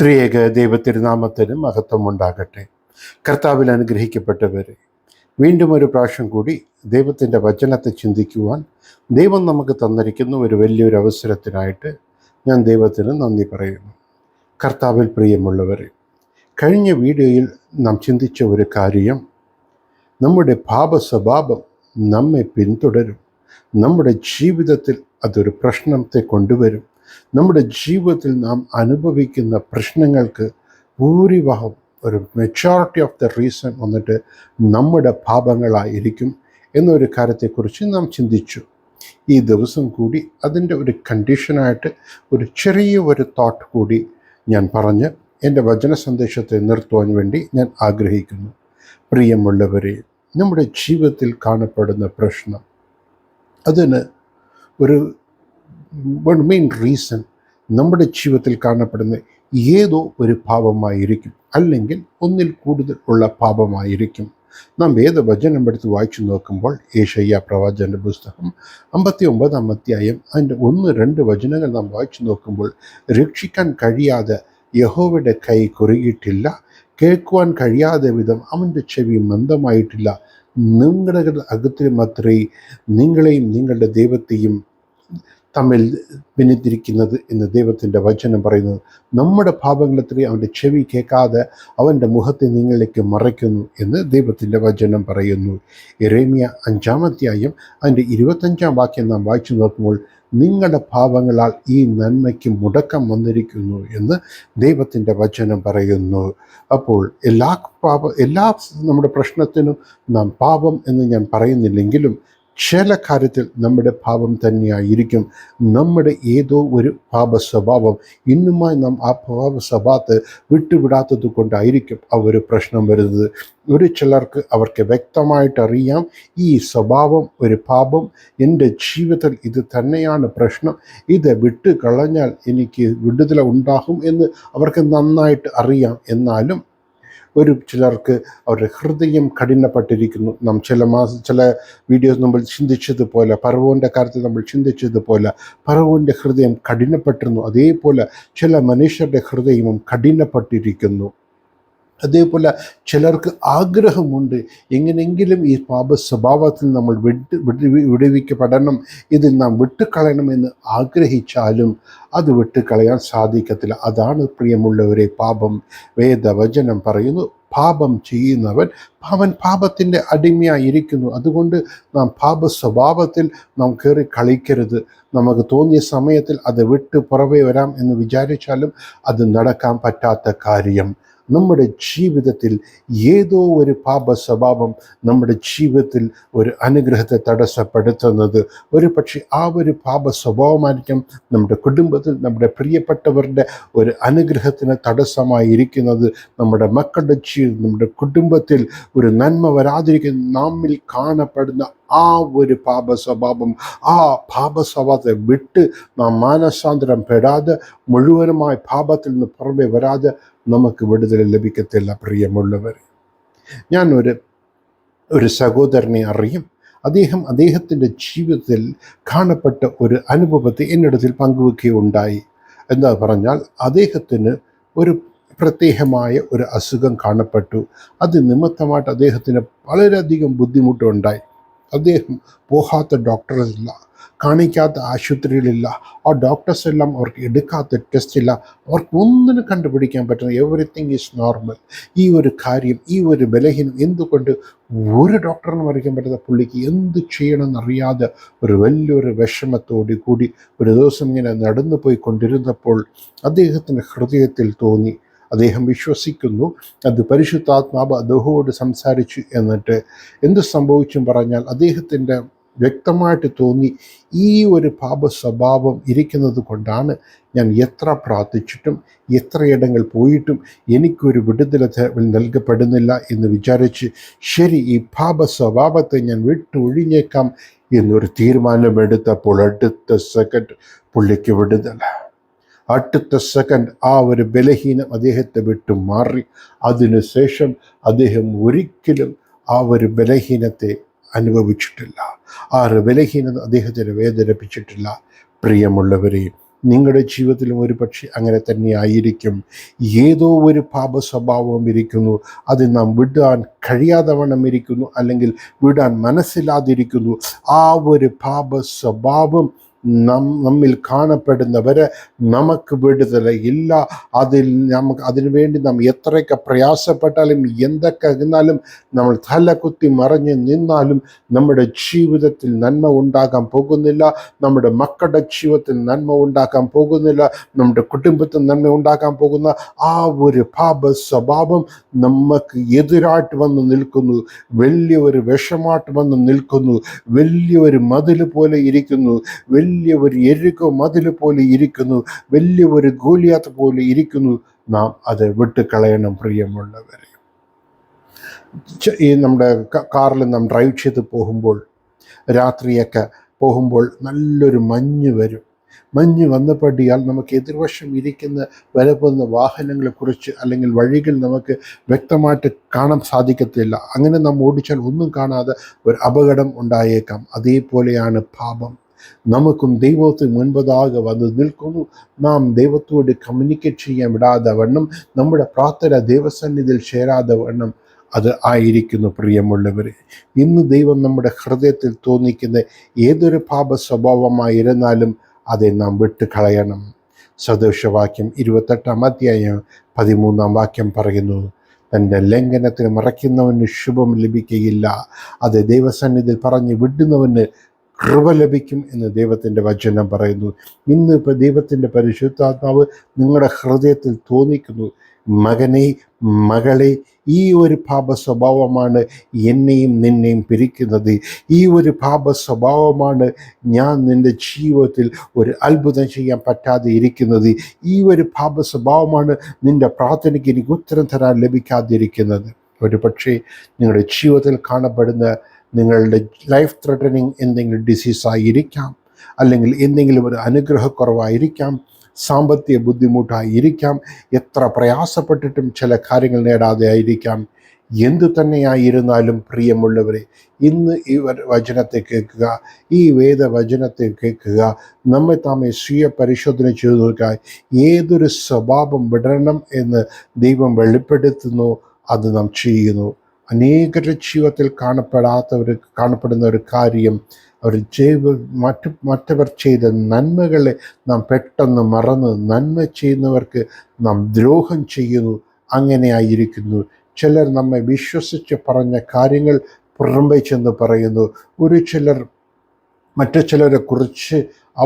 ത്രിയേക ദൈവത്തിരുനാമത്തിന് മഹത്വം ഉണ്ടാകട്ടെ. കർത്താവിൽ അനുഗ്രഹിക്കപ്പെട്ടവരെ വീണ്ടും ഒരു പ്രാവശ്യം കൂടി ദൈവത്തിന്റെ വചനത്തെ ചിന്തിക്കുവാൻ ദൈവം നമുക്ക് തന്നിരിക്കുന്ന ഒരു വലിയൊരു അവസരത്തിനായിട്ട് ഞാൻ ദൈവത്തിന് നന്ദി പറയുന്നു. കർത്താവിൽ പ്രിയമുള്ളവരെ കഴിഞ്ഞ വീഡിയോയിൽ നാം ചിന്തിച്ച ഒരു കാര്യം നമ്മുടെ പാപ സ്വഭാവം നമ്മെ പിന്തുടരും. നമ്മുടെ ജീവിതത്തിൽ അതൊരു പ്രശ്നത്തെ കൊണ്ടുവരും. നമ്മുടെ ജീവിതത്തിൽ നാം അനുഭവിക്കുന്ന പ്രശ്നങ്ങൾക്ക് ഭൂരിഭാഗം ഒരു മെച്ചോറിറ്റി ഓഫ് ദ റീസൺ വന്നിട്ട് നമ്മുടെ പാപങ്ങളായിരിക്കും എന്നൊരു കാര്യത്തെക്കുറിച്ച് നാം ചിന്തിച്ചു. ഈ ദിവസം കൂടി അതിന്റെ ഒരു കണ്ടീഷനായിട്ട് ഒരു ചെറിയ ഒരു തോട്ട് കൂടി ഞാൻ പറഞ്ഞ് എന്റെ വചന സന്ദേശത്തെ നിർത്തുവാൻ വേണ്ടി ഞാൻ ആഗ്രഹിക്കുന്നു. പ്രിയമുള്ളവരെ നമ്മുടെ ജീവിതത്തിൽ കാണപ്പെടുന്ന പ്രശ്നം അതിന് ഒരു വൺ മെയിൻ റീസൺ നമ്മുടെ ജീവിതത്തിൽ കാണപ്പെടുന്ന ഏതോ ഒരു പാപമായിരിക്കും. അല്ലെങ്കിൽ ഒന്നിൽ കൂടുതൽ ഉള്ള പാപമായിരിക്കും. നാം വേദവചനം എടുത്ത് വായിച്ചു നോക്കുമ്പോൾ ഏഷയ്യ പ്രവാചന്റെ പുസ്തകം അമ്പത്തി ഒമ്പതാം അധ്യായം അതിന്റെ ഒന്ന് രണ്ട് വചനങ്ങൾ നാം വായിച്ചു നോക്കുമ്പോൾ രക്ഷിക്കാൻ കഴിയാതെ യഹോവയുടെ കൈ കുറുകിയിട്ടില്ല കേൾക്കുവാൻ കഴിയാതെ വിധം അവന്റെ ചെവി മന്ദമായിട്ടില്ല. നിങ്ങളുടെ അകത്തിൽ മാത്രമേ നിങ്ങളെയും നിങ്ങളുടെ ദൈവത്തെയും തമ്മിൽ ഭിന്നിത്തിരിക്കുന്നത് എന്ന് ദൈവത്തിന്റെ വചനം പറയുന്നത്. നമ്മുടെ പാപങ്ങളെത്രയും അവന്റെ ചെവി കേൾക്കാതെ അവന്റെ മുഖത്തെ നിങ്ങളിലേക്ക് മറയ്ക്കുന്നു എന്ന് ദൈവത്തിന്റെ വചനം പറയുന്നു. എറേമിയ അഞ്ചാമധ്യായം അതിന്റെ ഇരുപത്തഞ്ചാം വാക്യം നാം വായിച്ചു നോക്കുമ്പോൾ നിങ്ങളുടെ പാപങ്ങളാൽ ഈ നന്മയ്ക്ക് മുടക്കം വന്നിരിക്കുന്നു എന്ന് ദൈവത്തിന്റെ വചനം പറയുന്നു. അപ്പോൾ എല്ലാ പാപ എല്ലാ നമ്മുടെ പ്രശ്നത്തിനും നാം പാപം എന്ന് ഞാൻ പറയുന്നില്ലെങ്കിലും ചില കാര്യത്തിൽ നമ്മുടെ പാപം തന്നെയായിരിക്കും. നമ്മുടെ ഏതോ ഒരു പാപ സ്വഭാവം ഇന്നുമായി നാം ആ പാപ സ്വഭാവത്തെ വിട്ടുവിടാത്തത് കൊണ്ടായിരിക്കും ആ ഒരു പ്രശ്നം വരുന്നത്. ഒരു ചിലർക്ക് അവർക്ക് വ്യക്തമായിട്ട് അറിയാം ഈ സ്വഭാവം ഒരു പാപം എന്റെ ജീവിതത്തിൽ ഇത് തന്നെയാണ് പ്രശ്നം. ഇത് വിട്ട് കളഞ്ഞാൽ എനിക്ക് വിടുതല ഉണ്ടാകും എന്ന് അവർക്ക് നന്നായിട്ട് അറിയാം. എന്നാലും ഒരു ചിലർക്ക് അവരുടെ ഹൃദയം കഠിനപ്പെട്ടിരിക്കുന്നു. നാം ചില മാസ ചില വീഡിയോസ് നമ്മൾ ചിന്തിച്ചതുപോലെ പറവോന്റെ കാര്യത്തിൽ നമ്മൾ ചിന്തിച്ചതുപോലെ പറവോന്റെ ഹൃദയം കഠിനപ്പെട്ടിരുന്നു. അതേപോലെ ചില മനുഷ്യരുടെ ഹൃദയവും കഠിനപ്പെട്ടിരിക്കുന്നു. അതേപോലെ ചിലർക്ക് ആഗ്രഹമുണ്ട് എങ്ങനെയെങ്കിലും ഈ പാപ സ്വഭാവത്തിൽ നമ്മൾ വിട്ട് വിട്ട് വിടുവിക്കപ്പെടണം. ഇതിൽ നാം വിട്ടുകളയണമെന്ന് ആഗ്രഹിച്ചാലും അത് വിട്ടുകളയാൻ സാധിക്കത്തില്ല. അതാണ് പ്രിയമുള്ളവരെ പാപം. വേദവചനം പറയുന്നു പാപം ചെയ്യുന്നവൻ അവൻ പാപത്തിന്റെ അടിമയായിരിക്കുന്നു അതുകൊണ്ട് നാം പാപ സ്വഭാവത്തിൽ നാം കയറി കളിക്കരുത്. നമുക്ക് തോന്നിയ സമയത്തിൽ അത് വിട്ട് പുറമേ വരാം എന്ന് വിചാരിച്ചാലും അത് നടക്കാൻ പറ്റാത്ത കാര്യം. നമ്മുടെ ജീവിതത്തിൽ ഏതോ ഒരു പാപ സ്വഭാവം നമ്മുടെ ജീവിതത്തിൽ ഒരു അനുഗ്രഹത്തെ തടസ്സപ്പെടുത്തുന്നത്. ഒരു പക്ഷേ ആ ഒരു പാപ സ്വഭാവമായിരിക്കും നമ്മുടെ കുടുംബത്തിൽ നമ്മുടെ പ്രിയപ്പെട്ടവരുടെ ഒരു അനുഗ്രഹത്തിന് തടസ്സമായിരിക്കുന്നത്. നമ്മുടെ മക്കളുടെ ജീവിതം നമ്മുടെ കുടുംബത്തിൽ ഒരു നന്മ വരാതിരിക്കുന്ന നമ്മിൽ കാണപ്പെടുന്ന ആ ഒരു പാപ സ്വഭാവം ആ പാപ സ്വഭാവത്തെ വിട്ട് നാം മാനസാന്തരം പെടാതെ മുഴുവനുമായി പാപത്തിൽ നിന്ന് പുറമെ വരാതെ നമുക്ക് വിടുതൽ ലഭിക്കത്തില്ല പ്രിയമുള്ളവർ. ഞാൻ ഒരു ഒരു സഹോദരനെ അറിയും. അദ്ദേഹം അദ്ദേഹത്തിന്റെ ജീവിതത്തിൽ കാണപ്പെട്ട ഒരു അനുഭവത്തെ എന്നിടത്തിൽ പങ്കുവെക്കുകയുണ്ടായി. എന്താ പറഞ്ഞാൽ അദ്ദേഹത്തിന് ഒരു പ്രത്യേകമായ ഒരു അസുഖം കാണപ്പെട്ടു. അത് നിമിത്തമായിട്ട് അദ്ദേഹത്തിന് വളരെയധികം ബുദ്ധിമുട്ടുണ്ടായി. അദ്ദേഹം പോകാത്ത ഡോക്ടറില്ല. കാണിക്കാത്ത ആശുപത്രികളില്ല ആ ഡോക്ടേഴ്സ് എല്ലാം അവർക്ക് എടുക്കാത്ത ടെസ്റ്റ് ഇല്ല. അവർക്ക് ഒന്നിനും കണ്ടുപിടിക്കാൻ പറ്റുന്ന എവറിത്തിങ് ഈസ് നോർമൽ ഈ ഒരു കാര്യം ഈ ഒരു ബലഹീനം എന്തുകൊണ്ട് ഒരു ഡോക്ടറിനും വരയ്ക്കാൻ പറ്റുന്ന പുള്ളിക്ക് എന്ത് ചെയ്യണമെന്നറിയാതെ ഒരു വലിയൊരു വിഷമത്തോടു കൂടി ഒരു ദിവസം ഇങ്ങനെ നടന്നു പോയി കൊണ്ടിരുന്നപ്പോൾ അദ്ദേഹത്തിന്റെ ഹൃദയത്തിൽ തോന്നി. അദ്ദേഹം വിശ്വസിക്കുന്നു അത് പരിശുദ്ധാത്മാവ് അദ്ദേഹത്തോട് സംസാരിച്ചു എന്നിട്ട് എന്ത് സംഭവിച്ചും പറഞ്ഞാൽ അദ്ദേഹത്തിന്റെ വ്യക്തമായിട്ട് തോന്നി ഈ ഒരു പാപ സ്വഭാവം ഇരിക്കുന്നത് കൊണ്ടാണ് ഞാൻ എത്ര പ്രാർത്ഥിച്ചിട്ടും എത്രയിടങ്ങൾ പോയിട്ടും എനിക്കൊരു വിടുതല നൽകപ്പെടുന്നില്ല എന്ന് വിചാരിച്ച് ശരി ഈ പാപ സ്വഭാവത്തെ ഞാൻ വിട്ടൊഴിഞ്ഞേക്കാം എന്നൊരു തീരുമാനമെടുത്തപ്പോൾ അടുത്ത സെക്കൻഡ് പുള്ളിക്ക് വിടുതല അടുത്ത സെക്കൻഡ് ആ ഒരു ബലഹീനം അദ്ദേഹത്തെ വിട്ടു മാറി. അതിനുശേഷം അദ്ദേഹം ഒരിക്കലും ആ ഒരു ബലഹീനത്തെ അനുഭവിച്ചിട്ടില്ല. ആ ഒരു ബലഹീനത അദ്ദേഹത്തിന് വേദനിപ്പിച്ചിട്ടില്ല. പ്രിയമുള്ളവരെ നിങ്ങളുടെ ജീവിതത്തിലും ഒരു പക്ഷേ അങ്ങനെ തന്നെ ആയിരിക്കും ഏതോ ഒരു പാപ സ്വഭാവം ഇരിക്കുന്നു. അത് നാം വിടാൻ കഴിയാതെ വണ്ണം ഇരിക്കുന്നു. അല്ലെങ്കിൽ വിടാൻ മനസ്സിലാതിരിക്കുന്നു. ആ ഒരു പാപ സ്വഭാവം നം നമ്മിൽ കാണപ്പെടുന്നവരെ നമുക്ക് വിടുതലയില്ല അതിൽ നമുക്ക് അതിനു വേണ്ടി നാം എത്രയൊക്കെ പ്രയാസപ്പെട്ടാലും എന്തൊക്കെ ഇരുന്നാലും നമ്മൾ തലകുത്തി മറിഞ്ഞ് നിന്നാലും നമ്മുടെ ജീവിതത്തിൽ നന്മ ഉണ്ടാകാൻ പോകുന്നില്ല. നമ്മുടെ മക്കളുടെ ജീവിതത്തിൽ നന്മ ഉണ്ടാക്കാൻ പോകുന്നില്ല. നമ്മുടെ കുടുംബത്തിൽ നന്മ ഉണ്ടാക്കാൻ പോകുന്ന ആ ഒരു പാപ സ്വഭാവം നമുക്ക് എതിരായിട്ട് വന്ന് നിൽക്കുന്നു. വലിയൊരു വിഷമായിട്ട് വന്ന് നിൽക്കുന്നു. വലിയൊരു മതിൽ പോലെ ഇരിക്കുന്നു. വലിയ ഒരു എരുക മതിൽ പോലെ ഇരിക്കുന്നു വലിയ ഒരു ഗോലിയാത്ത് പോലെ ഇരിക്കുന്നു. നാം അത് വിട്ടുകളയണം പ്രിയമുള്ളവരെ. ഈ നമ്മുടെ കാറിൽ നാം ഡ്രൈവ് ചെയ്ത് പോകുമ്പോൾ രാത്രിയൊക്കെ പോകുമ്പോൾ നല്ലൊരു മഞ്ഞ് വരും. മഞ്ഞ് വന്നപ്പടിയാൽ നമുക്ക് എതിർവശം ഇരിക്കുന്ന വരപ്പുന്ന വാഹനങ്ങളെക്കുറിച്ച് അല്ലെങ്കിൽ വഴികൾ നമുക്ക് വ്യക്തമായിട്ട് കാണാൻ സാധിക്കത്തില്ല. അങ്ങനെ നാം ഓടിച്ചാൽ ഒന്നും കാണാതെ ഒരു അപകടം ഉണ്ടായേക്കാം. അതേപോലെയാണ് പാപം. നമുക്കും ദൈവത്തിന് മുൻപതാകെ വന്ന് നിൽക്കുന്നു. നാം ദൈവത്തോട് കമ്മ്യൂണിക്കേറ്റ് ചെയ്യാൻ വിടാതെ വണ്ണം. നമ്മുടെ പ്രാർത്ഥന ദൈവസന്നിധിയിൽ ചേരാതെ വണ്ണം. അത് ആയിരിക്കുന്നു പ്രിയമുള്ളവർ ഇന്ന് ദൈവം നമ്മുടെ ഹൃദയത്തിൽ തോന്നിക്കുന്ന ഏതൊരു പാപ സ്വഭാവമായിരുന്നാലും അതെ നാം വിട്ടുകളയണം. സദോഷവാക്യം ഇരുപത്തെട്ടാം അധ്യായം പതിമൂന്നാം വാക്യം പറയുന്നു തന്റെ ലംഘനത്തിന് മറയ്ക്കുന്നവന് ശുഭം ലഭിക്കുകയില്ല അത് ദൈവസന്നിധി പറഞ്ഞ് വിടുന്നവന് കൃപ ലഭിക്കും എന്ന് ദൈവത്തിന്റെ വചനം പറയുന്നു. ഇന്ന് ഇപ്പോൾ ദൈവത്തിന്റെ പരിശുദ്ധാത്മാവ് നിങ്ങളുടെ ഹൃദയത്തിൽ തോന്നിക്കുന്നു. മകനെ മകളെ ഈ ഒരു പാപ സ്വഭാവമാണ് എന്നെയും നിന്നെയും പിരിക്കുന്നത്. ഈ ഒരു പാപ സ്വഭാവമാണ് ഞാൻ നിന്റെ ജീവിതത്തിൽ ഒരു അത്ഭുതം ചെയ്യാൻ പറ്റാതെ ഇരിക്കുന്നത്. ഈ ഒരു പാപ സ്വഭാവമാണ് നിന്റെ പ്രാർത്ഥനയ്ക്ക് എനിക്ക് ഉത്തരം തരാൻ ലഭിക്കാതിരിക്കുന്നത്. ഒരു പക്ഷേ നിങ്ങളുടെ ജീവിതത്തിൽ കാണപ്പെടുന്ന നിങ്ങളുടെ ലൈഫ് ത്രെട്ടനിങ് എന്തെങ്കിലും ഡിസീസായിരിക്കാം അല്ലെങ്കിൽ എന്തെങ്കിലും ഒരു അനുഗ്രഹക്കുറവായിരിക്കാം സാമ്പത്തിക ബുദ്ധിമുട്ടായിരിക്കാം എത്ര പ്രയാസപ്പെട്ടിട്ടും ചില കാര്യങ്ങൾ നേടാതെ ആയിരിക്കാം. എന്തു തന്നെയായിരുന്നാലും പ്രിയമുള്ളവരെ ഇന്ന് ഈ വചനത്തെ കേൾക്കുക ഈ വേദവചനത്തെ കേൾക്കുക നമ്മെ താമെ സ്വീയ പരിശോധന ചെയ്തു നോക്കുക ഏതൊരു സ്വഭാവം വിടണം എന്ന് ദൈവം വെളിപ്പെടുത്തുന്നു അത് നാം ചെയ്യുന്നു. അനേകരുടെ ജീവിതത്തിൽ കാണപ്പെടാത്ത ഒരു കാണപ്പെടുന്ന ഒരു കാര്യം അവർ ചെയ്ത് മറ്റു മറ്റവർ ചെയ്ത നന്മകളെ നാം പെട്ടെന്ന് മറന്ന് നന്മ ചെയ്യുന്നവർക്ക് നാം ദ്രോഹം ചെയ്യുന്നു. അങ്ങനെയായിരിക്കുന്നു ചിലർ നമ്മെ വിശ്വസിച്ച് പറഞ്ഞ കാര്യങ്ങൾ പുറമ്പെ ചെന്ന് പറയുന്നു. ഒരു ചിലർ മറ്റു ചിലരെ കുറിച്ച്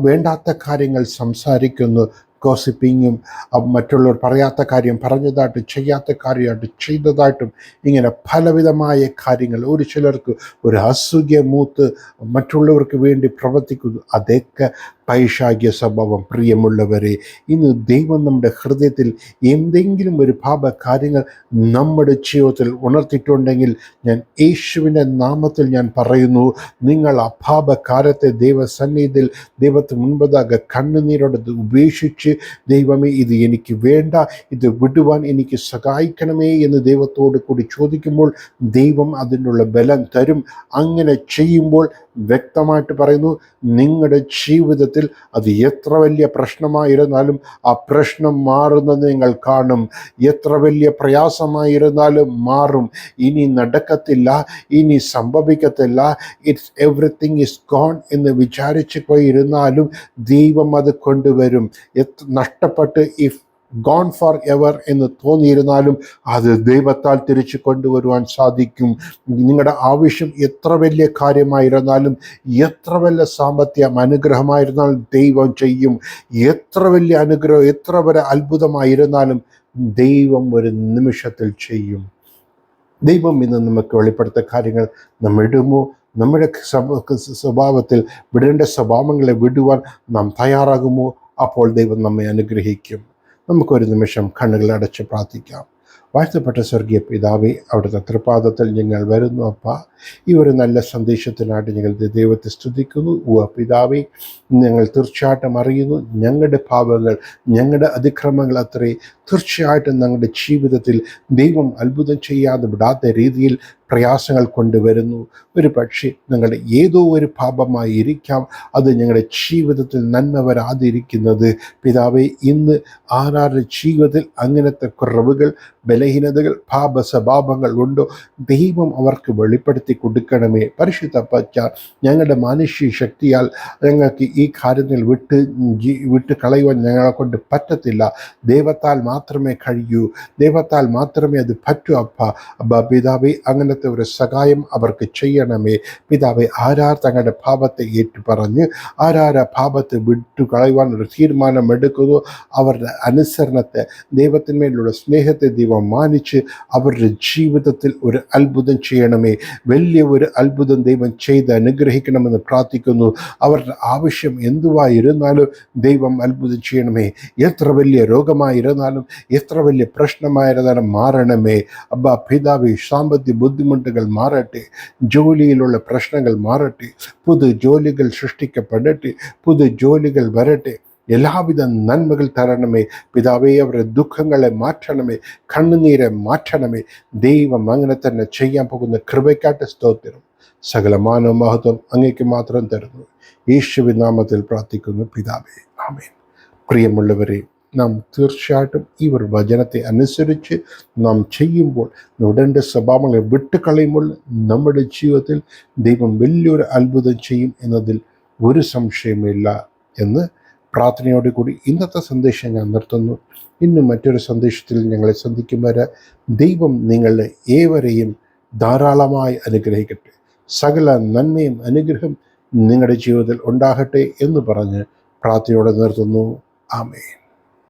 വേണ്ടാത്ത കാര്യങ്ങൾ സംസാരിക്കുന്നു. ഗോസിപ്പിങ്ങും മറ്റുള്ളവർ പറയാത്ത കാര്യം പറഞ്ഞതായിട്ടും ചെയ്യാത്ത കാര്യമായിട്ട് ചെയ്തതായിട്ടും ഇങ്ങനെ പലവിധമായ കാര്യങ്ങൾ. ഒരു ചിലർക്ക് ഒരു അസുഖ്യ മൂത്ത് മറ്റുള്ളവർക്ക് വേണ്ടി പ്രവർത്തിക്കുന്നു. അതൊക്കെ പൈശാഗ്യ സ്വഭാവം. പ്രിയമുള്ളവരെ ഇന്ന് ദൈവം നമ്മുടെ ഹൃദയത്തിൽ എന്തെങ്കിലും ഒരു പാപ കാര്യങ്ങൾ നമ്മുടെ ജീവിതത്തിൽ ഉണർത്തിയിട്ടുണ്ടെങ്കിൽ ഞാൻ യേശുവിന്റെ നാമത്തിൽ ഞാൻ പറയുന്നു നിങ്ങൾ ആ പാപകാരത്തെ ദൈവസന്നിധിയിൽ ദൈവത്തിന് മുൻപതാകെ കണ്ണുനീരോടത് ഉപേക്ഷിച്ച് ദൈവമേ ഇത് എനിക്ക് വേണ്ട. ഇത് വിടുവാൻ എനിക്ക് സഹായിക്കണമേ എന്ന് ദൈവത്തോട് കൂടി ചോദിക്കുമ്പോൾ ദൈവം അതിനുള്ള ബലം തരും. അങ്ങനെ ചെയ്യുമ്പോൾ വ്യക്തമായിട്ട് പറയുന്നു നിങ്ങളുടെ ജീവിതത്തിൽ അത് എത്ര വലിയ പ്രശ്നമായിരുന്നാലും ആ പ്രശ്നം മാറുന്നത് നിങ്ങൾ കാണും. എത്ര വലിയ പ്രയാസമായിരുന്നാലും മാറും. ഇനി നടക്കത്തില്ല ഇനി സംഭവിക്കത്തില്ല. ഇറ്റ്സ് എവറിത്തിങ് ഇസ് ഗോൺ എന്ന് വിചാരിച്ചു പോയിരുന്നാലും ദൈവം അത് കൊണ്ടുവരും. നഷ്ടപ്പെട്ട് ഇഫ് ഗോൺ ഫോർ എവർ എന്ന് തോന്നിയിരുന്നാലും അത് ദൈവത്താൽ തിരിച്ചു കൊണ്ടുവരുവാൻ സാധിക്കും. നിങ്ങളുടെ ആവശ്യം എത്ര വലിയ കാര്യമായിരുന്നാലും എത്ര വലിയ സാമ്പത്തിക അനുഗ്രഹമായിരുന്നാലും ദൈവം ചെയ്യും. എത്ര വലിയ അനുഗ്രഹം എത്ര വരെ അത്ഭുതമായിരുന്നാലും ദൈവം ഒരു നിമിഷത്തിൽ ചെയ്യും. ദൈവം ഇന്ന് നമുക്ക് വെളിപ്പെടുത്ത കാര്യങ്ങൾ നമ്മൾ ഇടുമോ? നമ്മുടെ സ്വഭ- സ്വഭാവത്തിൽ വിടേണ്ട സ്വഭാവങ്ങളെ വിടുവാൻ നാം തയ്യാറാകുമോ? അപ്പോൾ ദൈവം നമ്മെ അനുഗ്രഹിക്കും. നമുക്കൊരു നിമിഷം കണ്ണുകൾ അടച്ച് പ്രാർത്ഥിക്കാം. വാഴ്ത്തപ്പെട്ട സ്വർഗീയ പിതാവേ അവിടുത്തെ തൃപാദത്തിൽ ഞങ്ങൾ വരുന്നു അപ്പ. ഈ ഒരു നല്ല സന്ദേശത്തിനായിട്ട് ഞങ്ങൾ ദൈവത്തെ സ്തുതിക്കുന്നു. ഉവ പിതാവേ ഞങ്ങൾ തീർച്ചയായിട്ടും അറിയുന്നു ഞങ്ങളുടെ പാപങ്ങൾ ഞങ്ങളുടെ അതിക്രമങ്ങൾ അത്രേ. തീർച്ചയായിട്ടും ഞങ്ങളുടെ ജീവിതത്തിൽ ദൈവം അത്ഭുതം ചെയ്യാതെ വിടാത്ത രീതിയിൽ പ്രയാസങ്ങൾ കൊണ്ടുവരുന്നു. ഒരു പക്ഷേ നിങ്ങളുടെ ഏതോ ഒരു പാപമായി ഇരിക്കാം. അത് ഞങ്ങളുടെ ജീവിതത്തിൽ നന്മ വരാതിരിക്കുന്നത്. പിതാവെ ഇന്ന് ആരാരുടെ ജീവിതത്തിൽ അങ്ങനത്തെ കുറവുകൾ ബലഹീനതകൾ പാപ സ്വഭാവങ്ങൾ ഉണ്ടോ? ദൈവം അവർക്ക് വെളിപ്പെടുത്തി കൊടുക്കണമേ. പരിശുദ്ധ ഞങ്ങളുടെ മാനുഷ്യ ശക്തിയാൽ ഞങ്ങൾക്ക് ഈ കാര്യത്തിൽ വിട്ട് വിട്ട് കളയുവാൻ ഞങ്ങളെ കൊണ്ട് പറ്റത്തില്ല. ദൈവത്താൽ മാത്രമേ കഴിയൂ. ദൈവത്താൽ മാത്രമേ അത് പറ്റൂ അപ്പ. അപ്പ പിതാവെ അങ്ങനത്തെ ഒരു സഹായം അവർക്ക് ചെയ്യണമേ. പിതാവെ ആരാർ തങ്ങളുടെ പാപത്തെ ഏറ്റുപറഞ്ഞ് ആരാര പാപത്തെ വിട്ടു കളയുവാൻ ഒരു തീരുമാനം എടുക്കുന്നു അവരുടെ അനുസരണത്തെ ദൈവത്തിന്മേലുള്ള സ്നേഹത്തെ ദൈവം മാനിച്ച് അവരുടെ ജീവിതത്തിൽ ഒരു അത്ഭുതം ചെയ്യണമേ. വലിയ ഒരു അത്ഭുതം ദൈവം ചെയ്ത് അനുഗ്രഹിക്കണമെന്ന് പ്രാർത്ഥിക്കുന്നു. അവരുടെ ആവശ്യം എന്തുവായിരുന്നാലും ദൈവം അത്ഭുതം ചെയ്യണമേ. എത്ര വലിയ രോഗമായിരുന്നാലും എത്ര വലിയ പ്രശ്നമായിരുന്നാലും മാറണമേ. അബ്ബ പിതാവി സാമ്പത്തിക ബുദ്ധിമുട്ടുകൾ മാറട്ടെ ജോലിയിലുള്ള പ്രശ്നങ്ങൾ മാറട്ടെ പുതു ജോലികൾ സൃഷ്ടിക്കപ്പെടട്ടെ പുതു ജോലികൾ വരട്ടെ. എല്ലാവിധ നന്മകൾ തരണമേ. പിതാവേ അവരുടെ ദുഃഖങ്ങളെ മാറ്റണമേ. കണ്ണുനീരെ മാറ്റണമേ. ദൈവം അങ്ങനെ തന്നെ ചെയ്യാൻ പോകുന്ന കൃപയ്ക്കാട്ട് സ്തോത്രം. സകല മാനവ മഹത്വം അങ്ങേക്ക് മാത്രം തരുന്നു. യേശുവിനാമത്തിൽ പ്രാർത്ഥിക്കുന്നു. പിതാവേ ആമേൻ. പ്രിയമുള്ളവരെ നാം തീർച്ചയായിട്ടും ഈ ഒരു വചനത്തെ അനുസരിച്ച് നാം ചെയ്യുമ്പോൾ ഉടന്റെ സ്വഭാവങ്ങളെ വിട്ടുകളയുമ്പോൾ നമ്മുടെ ജീവിതത്തിൽ ദൈവം വലിയൊരു അത്ഭുതം ചെയ്യും എന്നതിൽ ഒരു സംശയമില്ല എന്ന് പ്രാർത്ഥനയോട് കൂടി ഇന്നത്തെ സന്ദേശം ഞാൻ നിർത്തുന്നു. ഇന്ന് മറ്റൊരു സന്ദേശത്തിൽ ഞങ്ങളെ സന്ധിക്കും വരെ ദൈവം നിങ്ങളുടെ ഏവരെയും ധാരാളമായി അനുഗ്രഹിക്കട്ടെ. സകല നന്മയും അനുഗ്രഹം നിങ്ങളുടെ ജീവിതത്തിൽ ഉണ്ടാകട്ടെ എന്ന് പറഞ്ഞ് പ്രാർത്ഥനയോടെ നിർത്തുന്നു. ആമേൻ.